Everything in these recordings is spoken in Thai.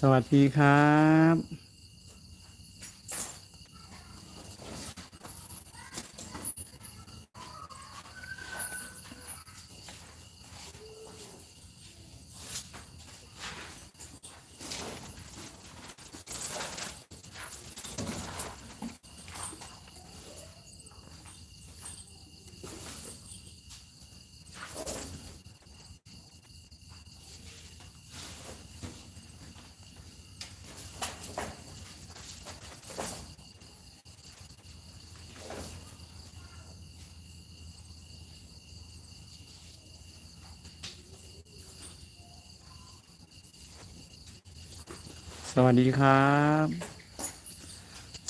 สวัสดีครับ วัสดีครับ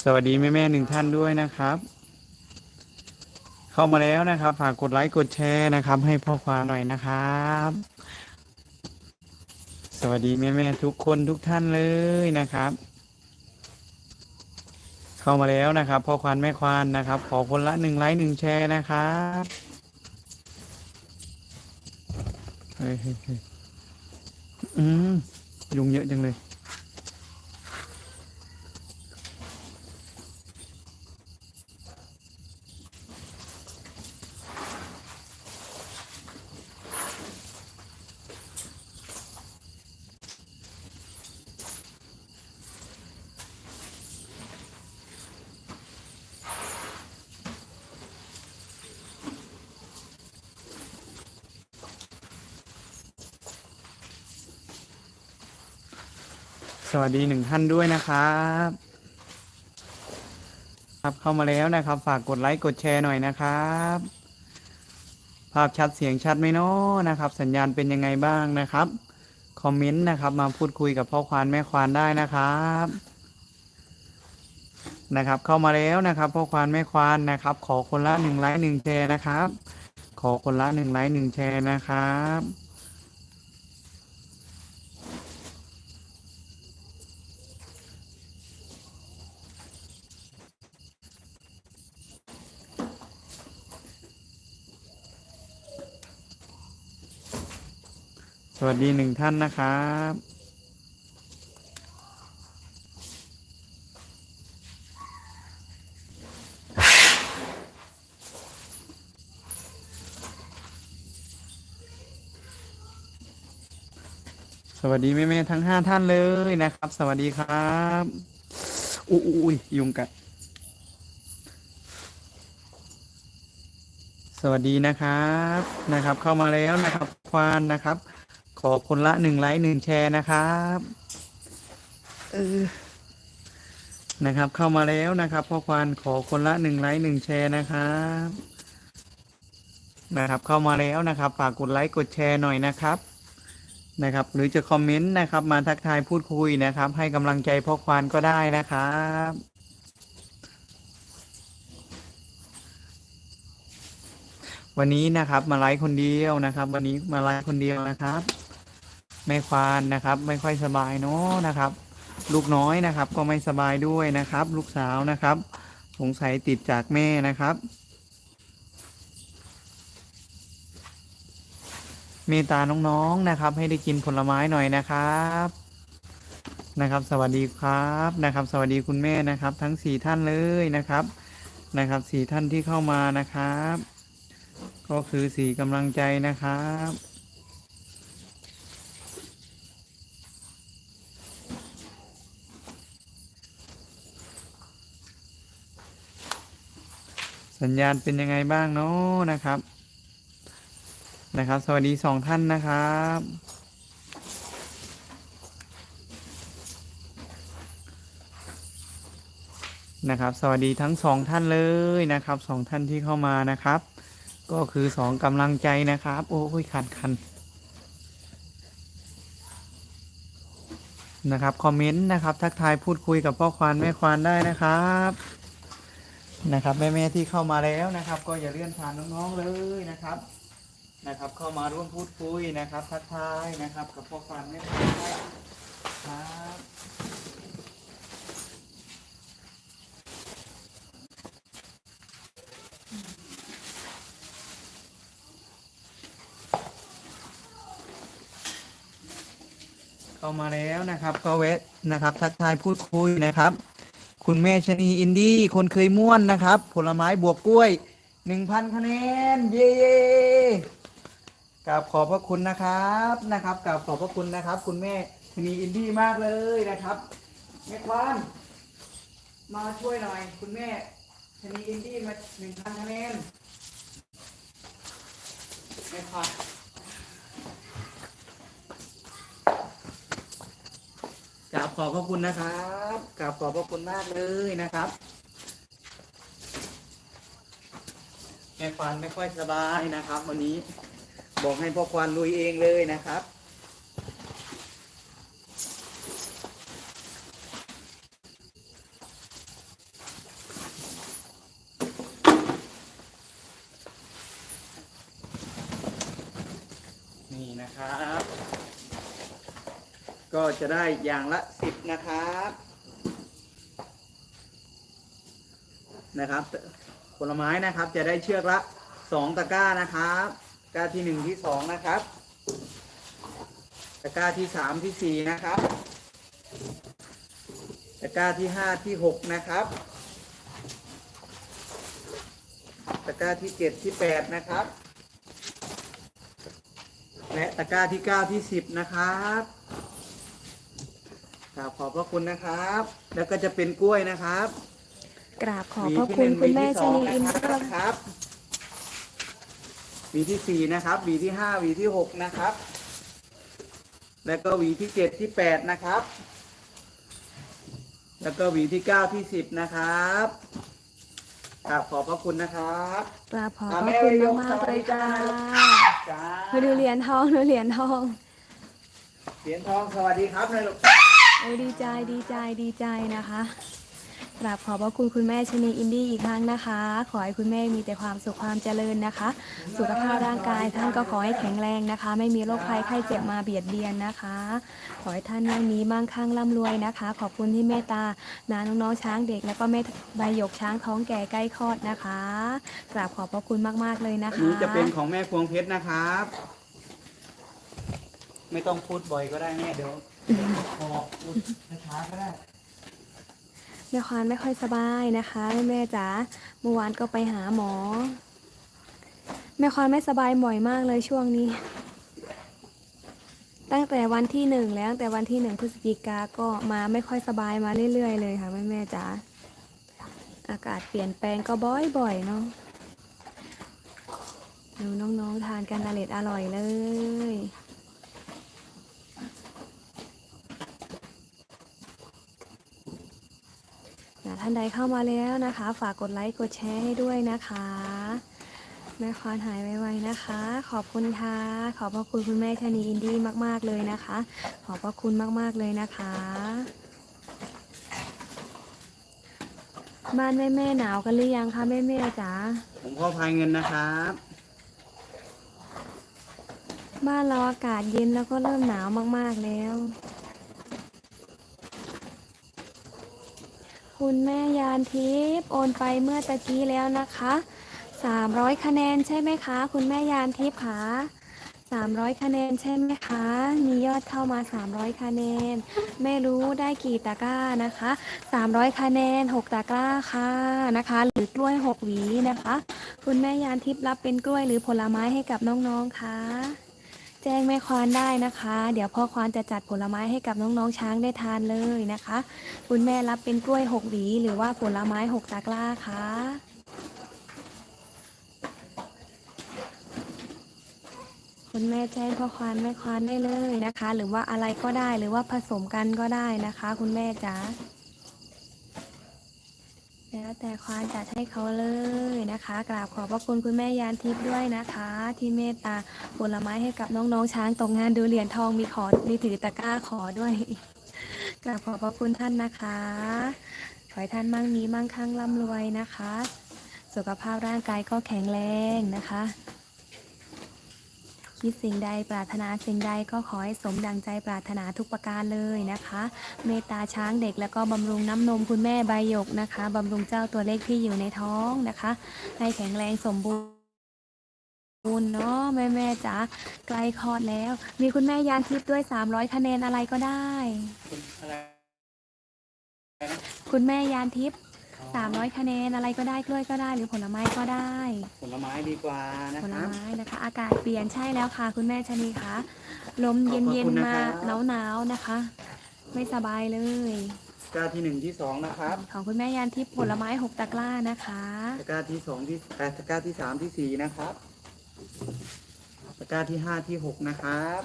สวัสดีแม่แม่หนึ่งท่านด้วยนะครับ เข้ามาแล้วนะครับ ฝากกดไลค์กดแชร์นะครับ ให้พ่อความหน่อยนะครับ สวัสดีแม่แม่ทุกคนทุกท่านเลยนะครับ เข้ามาแล้วนะครับพ่อควานแม่ควานนะครับ ขอคนละหนึ่งไลค์หนึ่งแชร์นะครับเฮ้ยเฮ้ยเฮ้ยอืมยุงเยอะจังเลย สวัสดีหนึ่งท่านด้วยนะครับ ครับเข้ามาแล้วนะครับ ฝากกดไลค์กดแชร์หน่อยนะครับ ภาพชัดเสียงชัดไหมเนาะนะครับ สัญญาณเป็นยังไงบ้างนะครับ คอมเมนต์นะครับมาพูดคุยกับพ่อควานแม่ควานได้นะครับนะครับ เข้ามาแล้วนะครับพ่อควานแม่ควานนะครับ ขอคนละหนึ่งไลค์หนึ่งแชร์นะครับ ขอคนละหนึ่งไลค์หนึ่งแชร์นะครับ สวัสดีหนึ่งท่านนะครับสวัสดีแม่ๆทั้งห้าท่านเลยนะครับ สวัสดีครับอยอุ้ยยุงกัด สวัสดีนะครับนะครับ เข้ามาแล้วนะครับ ควานนะครับ ขอคนละหนึ่งไลค์หนึ่งแชร์นะครับเออนะครับ เข้ามาแล้วนะครับพ่อควานขอคนละหนึ่งไลค์หนึ่งแชร์นะครับนะครับ เข้ามาแล้วนะครับฝากกดไลค์กดแชร์หน่อยนะครับนะครับ หรือจะคอมเมนต์นะครับ มาทักทายพูดคุยนะครับ ให้กำลังใจพ่อควานก็ได้นะครับวันนี้นะครับมาไลฟ์คนเดียวนะครับ วันนี้มาไลฟ์คนเดียวนะครับ แม่ควานนะครับ ไม่ค่อยสบายเนาะนะครับ ลูกน้อยนะครับ ก็ไม่สบายด้วยนะครับ ลูกสาวนะครับ สงสัยติดจากแม่นะครับ เมตาน้องๆนะครับ ให้ได้กินผลไม้หน่อยนะครับนะครับ สวัสดีครับนะครับ สวัสดีคุณแม่นะครับ ทั้งสี่ท่านเลยนะครับนะครับสี่ท่านที่เข้ามานะครับ ก็คือสี่กำลังใจนะครับ สัญญาณเป็นยังไงบ้างเนาะนะครับ นะครับ สวัสดีสองท่านนะครับ นะครับ สวัสดีทั้งสองท่านเลยนะครับสองท่านที่เข้ามานะครับ ก็คือสองกำลังใจนะครับ โอ้ยขันขันนะครับ คอมเมนต์นะครับ ทักทายพูดคุยกับพ่อควานแม่ควานได้นะครับ นะครับแม่ๆที่เข้ามาแล้วนะครับ ก็อย่าเลื่อนผ่านน้องๆเลยนะครับนะครับ เข้ามาร่วมพูดคุยนะครับทักทายนะครับ กับพ่อควานแม่ควานครับเข้ามาแล้วนะครับ ก็เวทนะครับ ทักทายพูดคุยนะครับ คุณแม่ชนีอินดี้คนเคยม่วนนะครับ ผลไม้บวกกล้วยหนึ่งพันคะแนนเย้กราบขอบพระคุณนะครับนะครับกราบขอบพระคุณนะครับ คุณแม่ชนีอินดี้มากเลยนะครับแม่ควานมาช่วยหน่อย คุณแม่ชนีอินดี้มาหนึ่งพันคะแนนแม่ควาน กราบขอบพระคุณนะครับกราบขอบพระคุณมากเลยนะครับ แม่ควานไม่ค่อยสบายนะครับ วันนี้บอกให้พ่อควานลุยเองเลยนะครับนี่นะครับ ก็จะได้อย่างละสิบนะครับนะครับผลไม้นะครับจะได้เชือกละสองตะกร้านะครับตะกร้าที่หนึ่งที่สองนะครับตะกร้าที่สามที่สี่นะครับตะกร้าที่ห้าที่หกนะครับตะกร้าที่เจ็ดที่แปดนะครับ และตะกร้าที่เก้าที่สิบนะครับ ราบขอบพระคุณนะครับ แล้วก็จะเป็นกล้วยนะครับกราบขอบพระคุณคุณแม่ชนีอินวีดี้ที่หงนะครับหวีที่สี่นะครับหวีที่ห้าหวีที่หกนะครับ แล้วก็หวีที่เจ็ดที่แปดนะครับ แล้วก็หวีที่เก้าที่สิบนะครับกราบขอบพระคุณนะครับกราบขอบพระคุณมากๆเลยค่ะจ้ามาดูเหรียญทองดูเหรียญทอง เหรียญทองสวัสดีครับนายลูก โอ้ดีใจดีใจดีใจนะคะกราบขอบพระคุณคุณแม่ชนีอินดี้อีกครั้งนะคะ ขอให้คุณแม่มีแต่ความสุขความเจริญนะคะ สุขภาพร่างกายท่านก็ขอให้แข็งแรงนะคะ ไม่มีโรคภัยไข้เจ็บมาเบียดเบียนนะคะ ขอให้ท่านมั่งมีมั่งคั่งร่ำรวยนะคะ ขอบคุณที่เมตตานาน้องๆช้างเด็ก แล้วก็แม่ใบหยกช้างท้องแก่ใกล้คลอดนะคะกราบขอบพระคุณมากๆเลยนะคะนี่จะเป็นของแม่พวงเพชรนะครับ ไม่ต้องพูดบ่อยก็ได้แม่เดี๋ยว พอพูดช้าๆก็ได้แม่ควานไม่ค่อยสบายนะคะแม่แม่จ๋าเมื่อวานก็ไปหาหมอ แม่ควานไม่สบายบ่อยมากเลยช่วงนี้ ตั้งแต่วันที่หนึ่งแล้วตั้งแต่วันที่หนึ่งพฤศจิกาก็มาไม่ค่อยสบายมาเรื่อยๆเลยค่ะแม่แม่จ๋าอากาศเปลี่ยนแปลงก็บ่อยๆเนาะดูน้องๆทานกันอร่อยเลย นะท่านใดเข้ามาแล้วนะคะ ฝากกดไลค์กดแชร์ให้ด้วยนะคะ แม่ควานหายไวๆนะคะ ขอบคุณค่ะ ขอบพระคุณคุณแม่ชนีอินดี้มาก ๆเลยนะคะ ขอบพระคุณมากๆเลยนะคะบ้านแม่แม่ๆหนาวกันหรือยังคะแม่แม่ๆจ๋าผมพ่อพายเงินนะครับ บ้านเราอากาศเย็นแล้วก็เริ่มหนาวมากๆแล้ว คุณแม่ยานทิพย์โอนไปเมื่อตะกี้แล้วนะคะ 300 คะแนนใช่ไหมคะ คุณแม่ยานทิพย์คะ300 คะแนนใช่ไหมคะ มียอดเข้ามา 300 คะแนน ไม่รู้ได้กี่ตะกร้านะคะ 300 คะแนน 6 ตะกร้าค่ะนะคะ หรือกล้วย 6 หวีนะคะ คุณแม่ยานทิพย์รับเป็นกล้วยหรือผลไม้ให้กับน้องๆคะ แจ้งแม่ควานได้นะคะ เดี๋ยวพ่อควานจะจัดผลไม้ให้กับน้องๆช้างได้ทานเลยนะคะ คุณแม่รับเป็นกล้วยหกหวีหรือว่าผลไม้หกตะกร้าคะคุณแม่แจ้งพ่อควานแม่ควานได้เลยนะคะ หรือว่าอะไรก็ได้หรือว่าผสมกันก็ได้นะคะ คุณแม่จ๋า แล้วแต่ควานจัดให้เขาเลยนะคะ กราบขอบพระคุณคุณแม่ยานทิพย์ด้วยนะคะ ที่เมตตาผลไม้ให้กับน้องๆช้างตกงานดูเหรียญทองมีขอมีถือตะกร้าขอด้วย กราบขอบพระคุณท่านนะคะ ขอให้ท่านมั่งมีมั่งคั่งร่ำรวยนะคะ สุขภาพร่างกายก็แข็งแรงนะคะ คิดสิ่งใดปรารถนาสิ่งใดก็ขอให้สมดังใจปรารถนาทุกประการเลยนะคะ เมตตาช้างเด็กแล้วก็บำรุงน้ำนมคุณแม่ใบหยกนะคะบำรุงเจ้าตัวเล็กที่อยู่ในท้องนะคะ ให้แข็งแรงสมบูรณ์บูรณ์เนาะแม่แม่ๆจ๋าใกล้คลอดแล้ว มีคุณแม่ยานทิพย์ด้วย 300 คะแนนอะไรก็ได้ คุณอะไรคุณแม่ยานทิพย์ 300 คะแนนอะไรก็ได้กล้วยก็ได้ หรือผลไม้ก็ได้ ผลไม้ดีกว่านะผคลรับไม้นะคะ อากาศเปลี่ยนใช่แล้วค่ะ คุณแม่ชนีคะลมขอบพระเย็นคุณๆนะมาครับหนาวๆนะคะ ไม่สบายเลย ตะกร้าที่หนึ่งที่สองนะครับของคุณแม่ยานทิพย์ผลไม้หกตะกร้านะคะ ตะกร้าที่สองที่แปดตะกร้าที่สามที่สี่นะครับตะกร้าที่ห้าที่หกนะครับ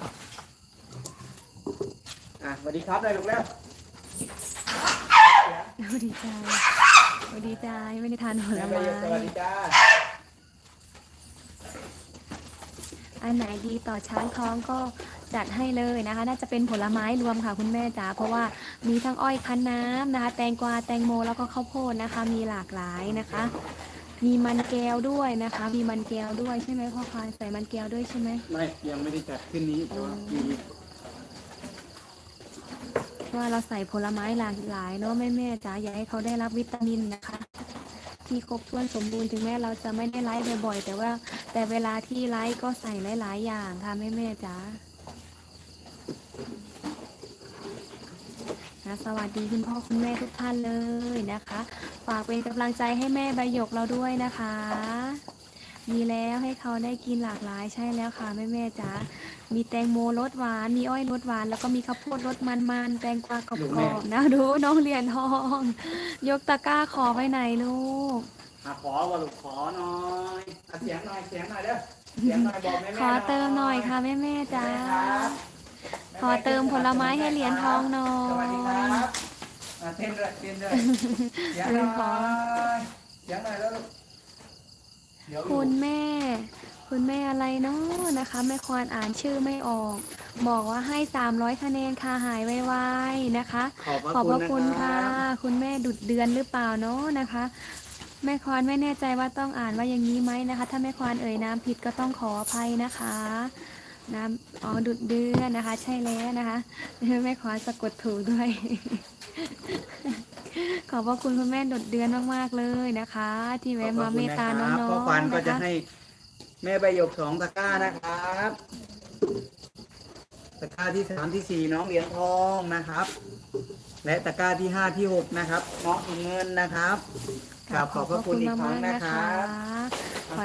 อะสวัสดีครับได้ลูกแล้วโอ้ดีใจ โอ้ดีใจไม่ได้ทานผลไม้สวัสดีจ้าอันไหนดีต่อช้างท้องก็จัดให้เลยนะคะ น่าจะเป็นผลไม้รวมค่ะคุณแม่จ๋าเพราะว่ามีทั้งอ้อยคั้นน้ำนะคะ แตงกวาแตงโมแล้วก็ข้าวโพดนะคะ มีหลากหลายนะคะ มีมันแก้วด้วยนะคะ มีมันแก้วด้วยใช่ไหมพ่อคายใส่มันแก้วด้วยใช่ไหมไม่ยังไม่ได้จัดขึ้นนี้แต่ว่ามี ว่าเราใส่ผลไม้หลากหลายเนาะแม่แม่จ๋าอยากให้เขาได้รับวิตามินนะคะ ที่ครบถ้วนสมบูรณ์ถึงแม้เราจะไม่ได้ไลฟ์บ่อยๆแต่ว่า แต่เวลาที่ไลฟ์ก็ใส่หลายๆอย่างค่ะแม่แม่จ๋านะสวัสดีคุณพ่อคุณแม่ทุกท่านเลยนะคะ ฝากเป็นกำลังใจให้แม่ใบหยกเราด้วยนะคะ มีแล้วให้เขาได้กินหลากหลายใช่แล้วค่ะแม่แม่จ๋า มีแตงโมรสหวาน มีอ้อยรสหวาน แล้วก็มีข้าวโพดรสมันๆ แตงกวากรอบๆนะ ดูน้องเหรียญทอง ยกตะกร้าขอไปไหนลูกอะขอว่าลูกขอหน่อยอะเสียงหน่อยเสียงหน่อยเด้อ เสียงหน่อยบอกแม่ขอเติมหน่อยค่ะแม่แม่ๆจ๋าขอเติมผลไม้ให้เหรียญทองหน่อสวัสดีคยรับอะเต้นด้วยเต้นด้วยเสียงหเรีน่ยนขออยเสียงหน่อยแล้วลูกเดี๋ยวคุณแม่ คุณแม่อะไรเนาะนะคะ แม่ควานอ่านชื่อไม่ออก บอกว่าให้ 300 คะแนนค่ะหายไวๆนะคะ ขอบพระขอบพระคุคุณณนะค่ะรับคุณแม่ดุดเดือนหรือเปล่าเนาะนะคะ แม่ควานไม่แน่ใจว่าต้องอ่านว่าอย่างนี้ไหมนะคะ ถ้าแม่ควานเอ่ยนามผิดก็ต้องขออภัยนะคะน้ำอ๋อดุดเดือนนะคะ ใช่แล้วนะคะแม่ควานสะกดถูกด้วยขอบพระคุณคุณแม่ดุดเดือนมากๆเลยนะคะ ที่แวะมาเมตตาน้ขอบพระคุณนะครับพ่อองควันๆก็นะจะคะให้ แม่ใบหยกสองตะกร้านะครับตะกร้าที่สามที่สี่น้องเหรียญทองนะครับ และตะกร้าที่ห้าที่หกนะครับน้องเงินนะครับกราบขอบพระคุณอีกครั้งนะครับ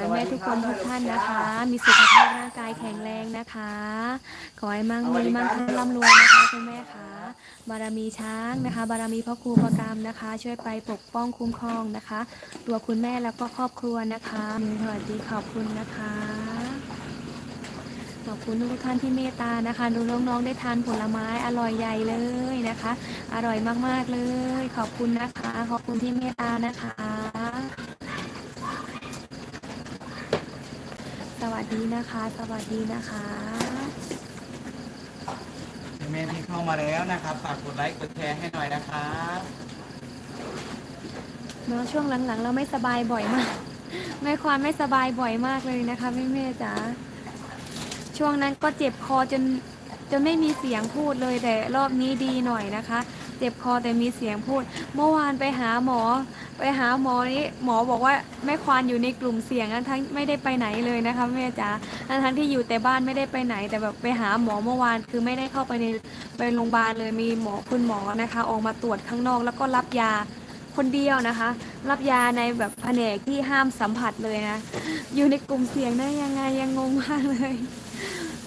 ให้แม่ทุกคนทุกท่านนะคะ มีสุขภาพร่างกายแข็งแรงนะคะ ขอให้มั่งมีมั่งคั่งร่ำรวยนะคะคุณแม่คะบารมีช้างนะคะ บารมีพ่อครูประกรรมนะคะ ช่วยไปปกป้องคุ้มครองนะคะ ตัวคุณแม่แล้วก็ครอบครัวนะคะสวัสดีขอบคุณนะคะขอบคุณทุกท่านที่เมตตานะคะดูน้องๆได้ทานผลไม้อร่อยใหญ่เลยนะคะ อร่อยมากๆเลย ขอบคุณนะคะ ขอบคุณที่เมตตานะคะ สวัสดีนะคะ สวัสดีนะคะแม่ที่เข้ามาแล้วนะครับฝากกดไลค์กดแชร์ให้หน่อยนะครับเนาะช่วงหลังๆ เราไม่สบายบ่อยมากแม่ควานไม่สบายบ่อยมากเลยนะคะแม่แม่ๆจ๋าช่วงนั้นก็เจ็บคอจนจนไม่มีเสียงพูดเลยแต่รอบนี้ดีหน่อยนะคะ เจ็บคอแต่มีเสียงพูด เมื่อวานไปหาหมอ ไปหาหมอนี่หมอบอกว่าแม่ควานอยู่ในกลุ่มเสี่ยงนะทั้งไม่ได้ไปไหนเลยนะคะแม่จ๋าทั้งที่อยู่แต่บ้านไม่ได้ไปไหน แต่แบบไปหาหมอเมื่อวาน คือไม่ได้เข้าไปในไปโรงพยาบาลเลยมีหมอคุณหมอนะคะ ออกมาตรวจข้างนอกแล้วก็รับยาคนเดียวนะคะ รับยาในแบบแผนกที่ห้ามสัมผัสเลยนะ อยู่ในกลุ่มเสี่ยงได้ยังไงยังงงมากเลย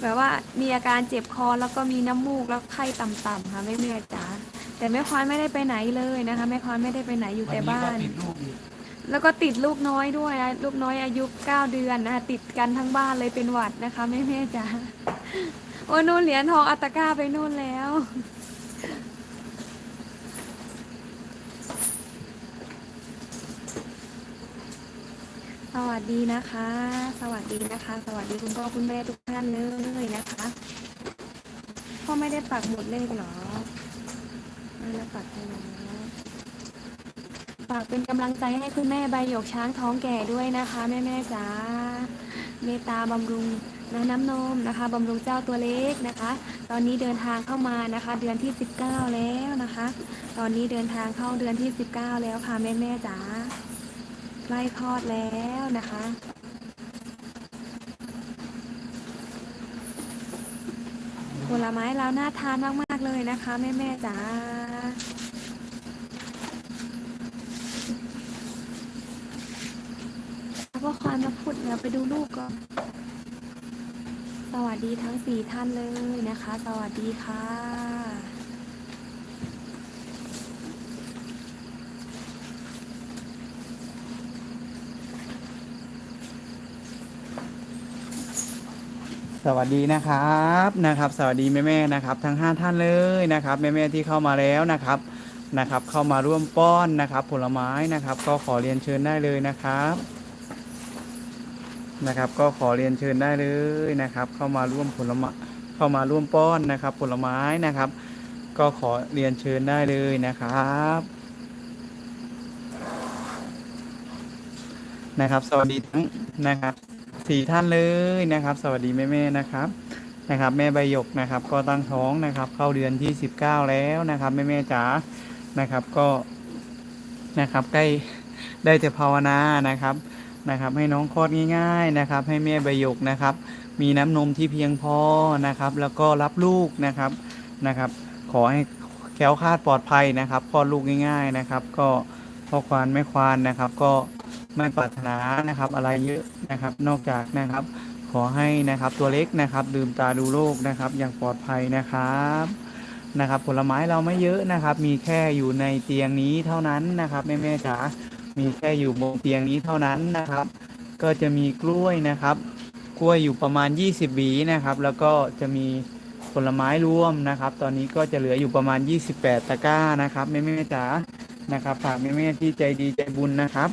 แบบว่ามีอาการเจ็บคอแล้วก็มีน้ำมูกแล้วไข้ต่ำๆค่ะแม่แม่จ๋า แต่แม่ควานไม่ได้ไปไหนเลยนะคะแม่ควานไม่ได้ไปไหนอยู่แต่บ้านวัก็ติดลูกอีกแล้วก็ติดลูกน้อยด้วยนะลูกน้อยอายุเก้าเดือนนะคะติดกันทั้งบ้านเลยเป็นหวัดนะคะแม่แม่จ๋าโอ้ยนู่นเหรียญทองอัตตก้าไปนู่นแล้วสวัสดีนะคะ สวัสดีนะคะ สวัสดีคุณพ่อคุณแม่ทุกท่านเลยนะคะพ่อไม่ได้ปักหมุดเลขเหรอ หน้าผากให้น้อฝากเป็นกำลังใจให้คุณแม่ใบหยกช้างท้องแก่ด้วยนะคะ แม่แม่จ๋าเมตตาบำรุงนะน้ำนมนะคะบำรุงเจ้าตัวเล็กนะคะ ตอนนี้เดินทางเข้ามานะคะ เดือนที่ 19 แล้วนะคะ ตอนนี้เดินทางเข้าเดือนที่ 19 แล้วค่ะแม่แม่จ๋าใกล้คลอดแล้วนะคะผลไม้เราน่าทานมาก ๆ เลยนะคะ แม่แม่จ๋า พ่อควานมาพูดเดี๋ยวไปดูลูกก่อน สวัสดีทั้งสี่ท่านเลยนะคะ สวัสดีค่ะ สวัสดีนะครับนะครับ สวัสดีแม่ๆนะครับ ทั้ง 5 ท่านเลยนะครับแม่ๆที่เข้ามาแล้วนะครับนะครับ เข้ามาร่วมป้อนนะครับ ผลไม้นะครับ ก็ขอเรียนเชิญได้เลยนะครับนะครับ ก็ขอเรียนเชิญได้เลยนะครับ เข้ามาร่วมผลไม้เข้ามาร่วมป้อนนะครับ ผลไม้นะครับ ก็ขอเรียนเชิญได้เลยนะครับนะครับ สวัสดีทั้งนะครับ สี่ท่านเลยนะครับ สวัสดีแม่แม่ๆนะครับนะครับ แม่ใบหยกนะครับ ก็ตั้งท้องนะครับ เข้าเดือนที่สิบเก้าแล้วนะครับแม่แม่ๆจ๋านะครับก็นะครับใกล้ได้แต่ภาวนานะครับนะครับ ให้น้องคลอดง่าย ๆนะครับ ให้แม่ใบหยกนะครับ มีน้ำนมที่เพียงพอนะครับ แล้วก็รับลูกนะครับนะครับ ขอให้แคล้วคลาดปลอดภัยนะครับคลอดลูกง่าย ๆนะครับ ก็พ่อควานแม่ควานนะครับ ก็ ไม่ปรารถนานะครับ อะไรเยอะนะครับ นอกจากนะครับ ขอให้นะครับตัวเล็กนะครับลืมตาดูโลกนะครับ อย่างปลอดภัยนะครับนะครับ ผลไม้เราไม่เยอะนะครับ มีแค่อยู่ในเตียงนี้เท่านั้นนะครับแม่แม่จ๋ามีแค่อยู่บนเตียงนี้เท่านั้นนะครับ ก็จะมีกล้วยนะครับ กล้วยอยู่ประมาณ 20หวีนะครับ แล้วก็จะมีผลไม้รวมนะครับ ตอนนี้ก็จะเหลืออยู่ประมาณ 28 ตะกร้านะครับแม่แม่จ๋านะครับฝากแม่แม่ที่ใจดีใจบุญนะครับ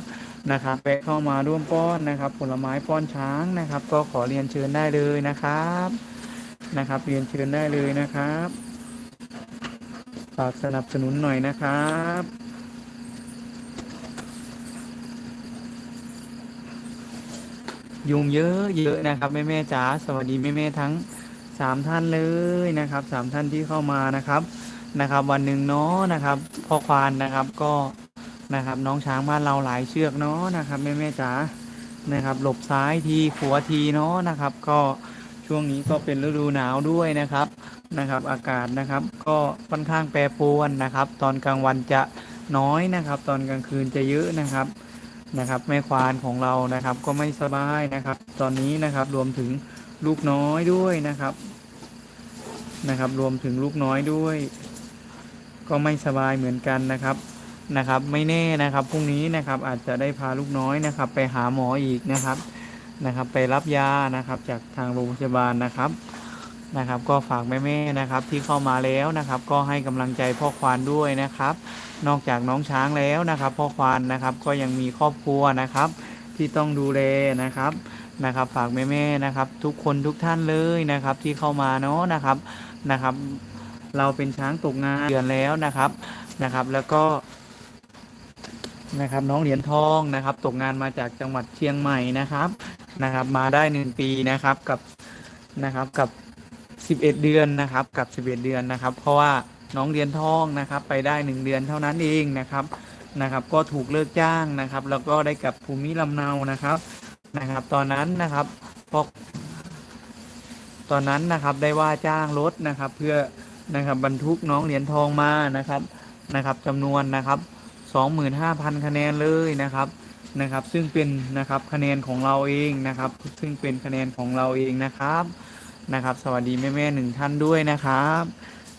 นะครับแวะเข้ามาร่วมป้อนนะครับ ผลไม้ป้อนช้างนะครับ ก็ขอเรียนเชิญได้เลยนะครับนะครับ เรียนเชิญได้เลยนะครับฝากสนับสนุนหน่อยนะครับยุงเยอะเยอะนะครับแม่แม่จ๋าสวัสดีแม่แม่ทั้งสามท่านเลยนะครับสามท่านที่เข้ามานะครับนะครับ วันหนึ่งเนาะนะครับพ่อควานนะครับก็ นะครับ น้องช้างบ้านเราหลายเชือกเนาะนะครับแม่แม่จ๋านะครับ หลบซ้ายทีขวาทีเนาะนะครับ ก็ช่วงนี้ก็เป็นฤดูหนาวด้วยนะครับนะครับ อากาศนะครับก็ค่อนข้างแปรปรวนนะครับ ตอนกลางวันจะน้อยนะครับ ตอนกลางคืนจะเยอะนะครับนะครับ แม่ควานของเรานะครับ ก็ไม่สบายนะครับ ตอนนี้นะครับรวมถึงลูกน้อยด้วยนะครับนะครับ รวมถึงลูกน้อยด้วย ก็ไม่สบายเหมือนกันนะครับ นะครับ ไม่แน่นะครับพรุ่งนี้นะครับอาจจะได้พาลูกน้อยนะครับ ไปหาหมออีกนะครับนะครับ ไปรับยานะครับ จากทางโรงพยาบาลนะครับนะครับ ก็ฝากแม่ๆนะครับ ที่เข้ามาแล้วนะครับ ก็ให้กำลังใจพ่อควานด้วยนะครับ นอกจากน้องช้างแล้วนะครับ พ่อควานนะครับก็ยังมีครอบครัวนะครับ ที่ต้องดูแลนะครับนะครับ ฝากแม่ๆนะครับ ทุกคนทุกท่านเลยนะครับ ที่เข้ามาเนาะนะครับนะครับ เราเป็นช้างตกงานเดือนแล้วนะครับนะครับ แล้วก็ นะครับ น้องเหรียญทองนะครับ ตกงานมาจากจังหวัดเชียงใหม่นะครับนะครับ มาได้หนึ่งปีนะครับกับนะครับกับสิบเอ็ดเดือนนะครับกับสิบเอ็ดเดือนนะครับ เพราะว่าน้องเหรียญทองนะครับ ไปได้หนึ่งเดือนเท่านั้นเองนะครับนะครับ ก็ถูกเลิกจ้างนะครับ แล้วก็ได้กลับภูมิลำเนานะครับนะครับ ตอนนั้นนะครับพอตอนนั้นนะครับได้ว่าจ้างรถนะครับ เพื่อนะครับบรรทุกน้องเหรียญทองมานะครับนะครับจำนวนนะครับ 25,000 คะแนนเลยนะครับนะครับ ซึ่งเป็นนะครับคะแนนของเราเองนะครับ ซึ่งเป็นคะแนนของเราเองนะครับนะครับ สวัสดีแม่แม่หนึ่งท่านด้วยนะครับ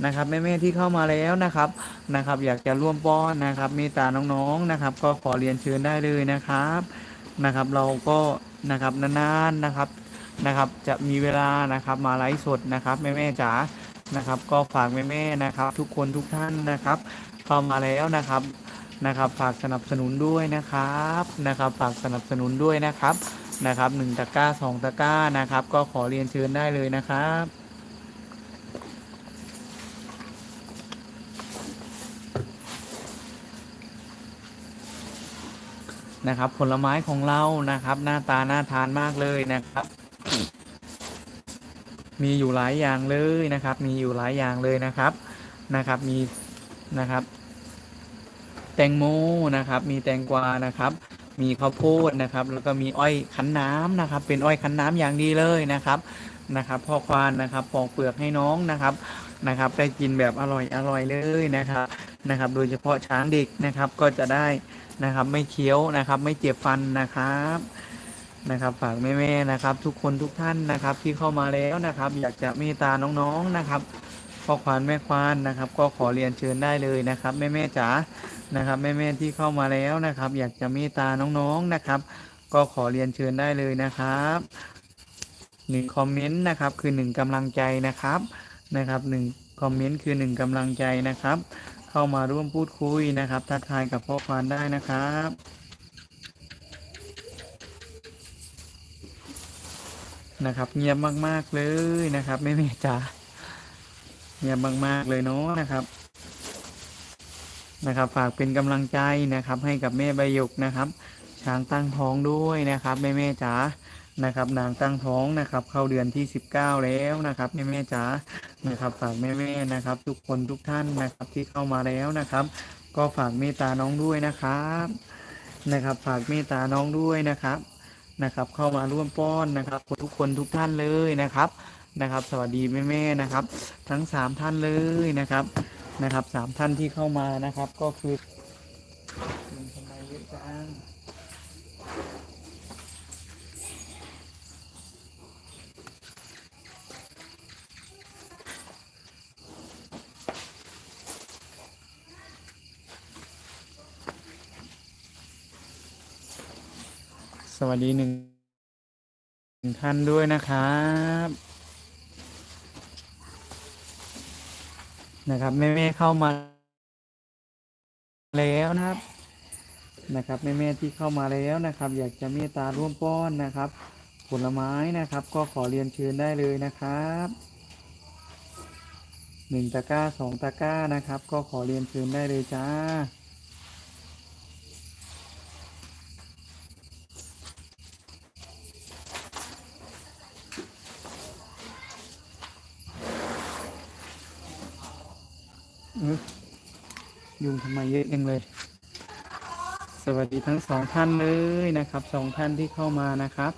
นะครับแม่แม่ที่เข้ามาแล้วนะครับนะครับ อยากจะร่วมป้อนนะครับเมตตาน้องๆนะครับ ก็ขอเรียนเชิญได้เลยนะครับนะครับ เราก็นะครับนานๆนะครับนะครับ จะมีเวลานะครับมาไลฟ์สดนะครับแม่แม่จ๋านะครับ ก็ฝากแม่แม่นะครับ ทุกคนทุกท่านนะครับเข้ามาแล้วนะครับ นะครับ ฝากสนับสนุนด้วยนะครับนะครับ ฝากสนับสนุนด้วยนะครับนะครับหนึ่งตะกร้าสองตะกร้านะครับ ก็ขอเรียนเชิญได้เลยนะครับนะครับผลไม้ของเรานะครับ หน้าตาน่าทานมากเลยนะครับ มีอยู่หลายอย่างเลยนะครับ มีอยู่หลายอย่างเลยนะครับนะครับ มีนะครับ แตงโมนะครับ มีแตงกวานะครับ มีข้าวโพดนะครับ แล้วก็มีอ้อยคั้นน้ำนะครับ เป็นอ้อยคั้นน้ำอย่างดีเลยนะครับนะครับพ่อควานนะครับปอกเปลือกให้น้องนะครับนะครับ ได้กินแบบอร่อยอร่อยเลยนะครับนะครับ โดยเฉพาะช้างเด็กนะครับก็จะได้นะครับไม่เคี้ยวนะครับ ไม่เจ็บฟันนะครับนะครับฝากแม่ๆนะครับ ทุกคนทุกท่านนะครับ ที่เข้ามาแล้วนะครับ อยากจะเมตตาน้องๆนะครับพ่อควานแม่ควานนะครับ ก็ขอเรียนเชิญได้เลยนะครับ แม่ๆจ๋า นะครับแม่ๆที่เข้ามาแล้วนะครับ อยากจะเมตตาน้องๆนะครับ ก็ขอเรียนเชิญได้เลยนะครับหนึ่งคอมเมนต์นะครับคือหนึ่งกำลังใจนะครับนะครับหนึ่งคอมเมนต์คือหนึ่งกำลังใจนะครับ เข้ามาร่วมพูดคุยนะครับทักทายกับพ่อควานได้นะครับนะครับ เงียบมาก ๆ เลยนะครับแม่เมจ๋าเงียบมาก ๆ เลยเนาะนะครับ นะครับ ฝากเป็นกำลังใจนะครับ ให้กับแม่ใบหยกนะครับ ช้างตั้งท้องด้วยนะครับแม่แม่จ๋านะครับ นางตั้งท้องนะครับ เข้าเดือนที่ 19 แล้วนะครับแม่แม่จ๋านะครับ ฝากแม่แม่นะครับ ทุกคนทุกท่านนะครับที่เข้ามาแล้วนะครับ ก็ฝากเมตตาน้องด้วยนะครับนะครับ ฝากเมตตาน้องด้วยนะครับนะครับ เข้ามาร่วมป้อนนะครับทุกคนทุกท่านเลยนะครับนะครับ สวัสดีแม่แม่นะครับ ทั้งสามท่านเลยนะครับ นะครับสามท่านที่เข้ามานะครับก็คือทำไมเยอะจังสวัสดีหนึ่งหนึ่งท่านด้วยนะครับ นะครับแม่แม่เข้ามาแล้วนะครับนะครับแม่แม่ที่เข้ามาแล้วนะครับ อยากจะเมตตาร่วมป้อนนะครับ ผลไม้นะครับ ก็ขอเรียนเชิญได้เลยนะครับหนึ่งตะกร้าสองตะกร้านะครับ ก็ขอเรียนเชิญได้เลยจ้า ยุงทำไมเยอะจังเลย สวัสดีทั้งสองท่านเลยนะครับสองท่านที่เข้ามานะครับ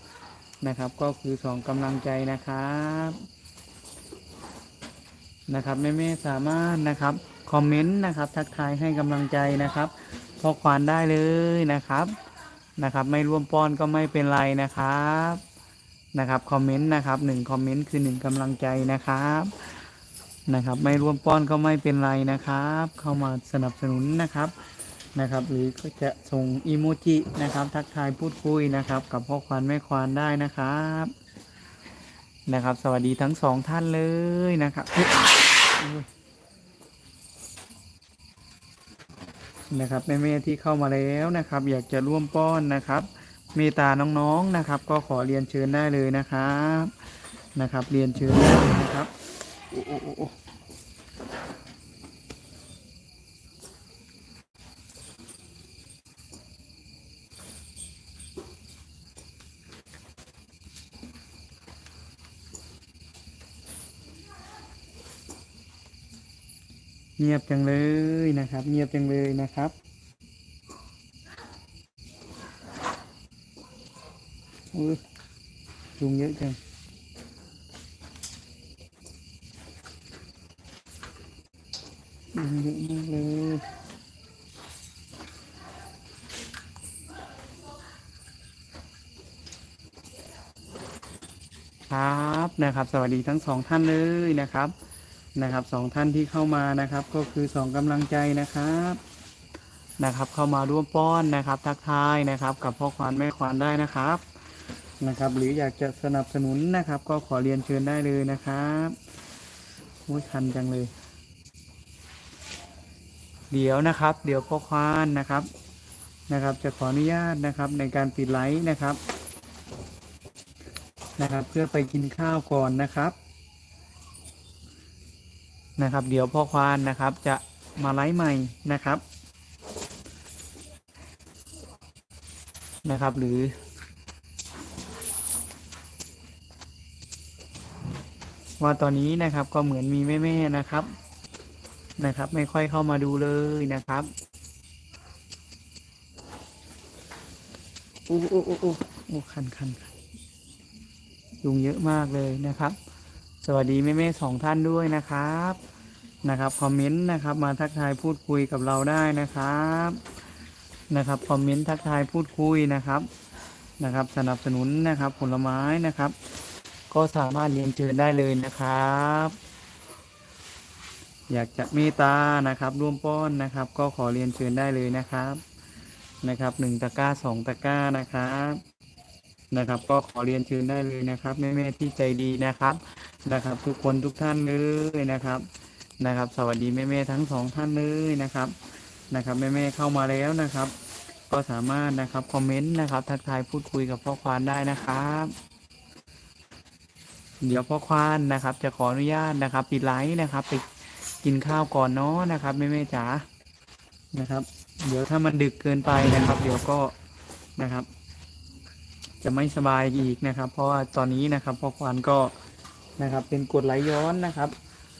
นะครับ ก็คือสองกำลังใจนะครับนะครับแม่ๆสามารถนะครับคอมเมนต์นะครับ ทักทายให้กำลังใจนะครับพอควานได้เลยนะครับนะครับ ไม่ร่วมป้อนก็ไม่เป็นไรนะครับนะครับคอมเมนต์นะครับหนึ่งคอมเมนต์คือหนึ่งกำลังใจนะครับ นะครับ ไม่ร่วมป้อนก็ไม่เป็นไรนะครับ เข้ามาสนับสนุนนะครับนะครับ หรือก็จะส่งอีโมจินะครับ ทักทายพูดคุยนะครับ กับพ่อควานแม่ควานได้นะครับนะครับ สวัสดีทั้งสองท่านเลยนะครับนะครับแม่ๆที่เข้ามาแล้วนะครับ อยากจะร่วมป้อนนะครับ เมตาน้องๆนะครับ ก็ขอเรียนเชิญได้เลยนะครับนะครับ เรียนเชิญได้เลยนะครับ เงียบจังเลยนะครับ เงียบจังเลยนะครับ อุ้ยยุงเยอะจัง ยุงเยอะมากเลยครับนะครับ สวัสดีทั้งสองท่านเลยนะครับนะครับสองท่านที่เข้ามานะครับ ก็คือสองกำลังใจนะครับนะครับ เข้ามาร่วมป้อนนะครับ ทักทายนะครับ กับพ่อควานแม่ควานได้นะครับนะครับ หรืออยากจะสนับสนุนนะครับ ก็ขอเรียนเชิญได้เลยนะครับโอ้ยคันจังเลย เดี๋ยวนะครับ เดี๋ยวพ่อควานนะครับนะครับ จะขออนุญาตนะครับในการปิดไลฟ์นะครับนะครับ เพื่อไปกินข้าวก่อนนะครับ นะครับ เดี๋ยวพ่อควานนะครับ จะมาไลฟ์ใหม่นะครับนะครับ หรือ ว่าตอนนี้นะครับก็เหมือนมีแม่ๆนะครับ นะครับ ไม่ค่อยเข้ามาดูเลยนะครับโอ้โอ้โอ้โอ้โอ้คันคันยุงเยอะมากเลยนะครับ สวัสดีแม่แม่สองท่านด้วยนะครับนะครับคอมเมนต์นะครับมาทักทายพูดคุยกับเราได้นะครับนะครับคอมเมนต์ทักทายพูดคุยนะครับนะครับ สนับสนุนนะครับผลไม้นะครับ ก็สามารถเรียนเชิญได้เลยนะครับ อยากจะเมตตานะครับ ร่วมป้อนนะครับ ก็ขอเรียนเชิญได้เลยนะครับนะครับหนึ่งตะกร้าสองตะกร้านะครับนะครับ ก็ขอเรียนเชิญได้เลยนะครับแม่ๆที่ใจดีนะครับนะครับ ทุกคนทุกท่านเลยนะครับนะครับ สวัสดีแม่ๆทั้งสองท่านเลยนะครับนะครับแม่ๆเข้ามาแล้วนะครับ ก็สามารถนะครับคอมเมนต์นะครับ ทักทายพูดคุยกับพ่อควานได้นะครับเดี๋ยวพ่อควานนะครับ จะขออนุญาตนะครับ ปิดไลฟ์นะครับไป กินข้าวก่อนเนาะนะครับแม่แม่จ๋านะครับ เดี๋ยวถ้ามันดึกเกินไปนะครับ เดี๋ยวก็นะครับ จะไม่สบายอีกนะครับ เพราะว่าตอนนี้นะครับพ่อควานก็นะครับ เป็นกรดไหลย้อนนะครับ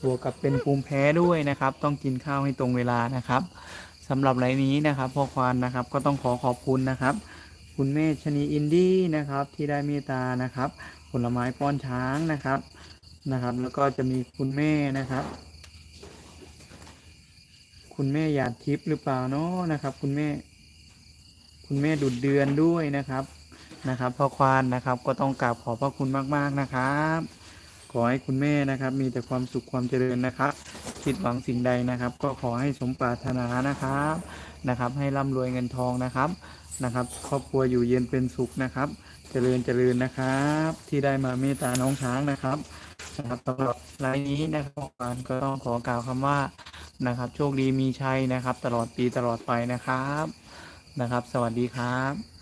บวกกับเป็นภูมิแพ้ด้วยนะครับ ต้องกินข้าวให้ตรงเวลานะครับสำหรับไลฟ์นี้นะครับพ่อควานนะครับ ก็ต้องขอขอบคุณนะครับ คุณแม่ชนีอินดี้นะครับ ที่ได้เมตตานะครับ ผลไม้ป้อนช้างนะครับนะครับ แล้วก็จะมีคุณแม่นะครับ คุณแม่หยาดทิพย์หรือเปล่าเนาะนะครับ คุณแม่ คุณแม่ดุดเดือนด้วยนะครับนะครับพ่อควานนะครับก็ต้องกราบขอบพระคุณมาก ๆนะครับ ขอให้คุณแม่นะครับ มีแต่ความสุขความเจริญนะครับคิดหวังสิ่งใดนะครับ ก็ขอให้สมปรารถนานะครับนะครับ ให้ร่ำรวยเงินทองนะครับนะครับ ครอบครัวอยู่เย็นเป็นสุขนะครับ เจริญเจริญนะครับ ที่ได้มาเมตตาน้องช้างนะครับนะครับสำหรับรายนี้นะครับการก็ต้องขอกล่าวคำว่า นะครับ โชคดีมีชัยนะครับ ตลอดปีตลอดไปนะครับนะครับ สวัสดีครับ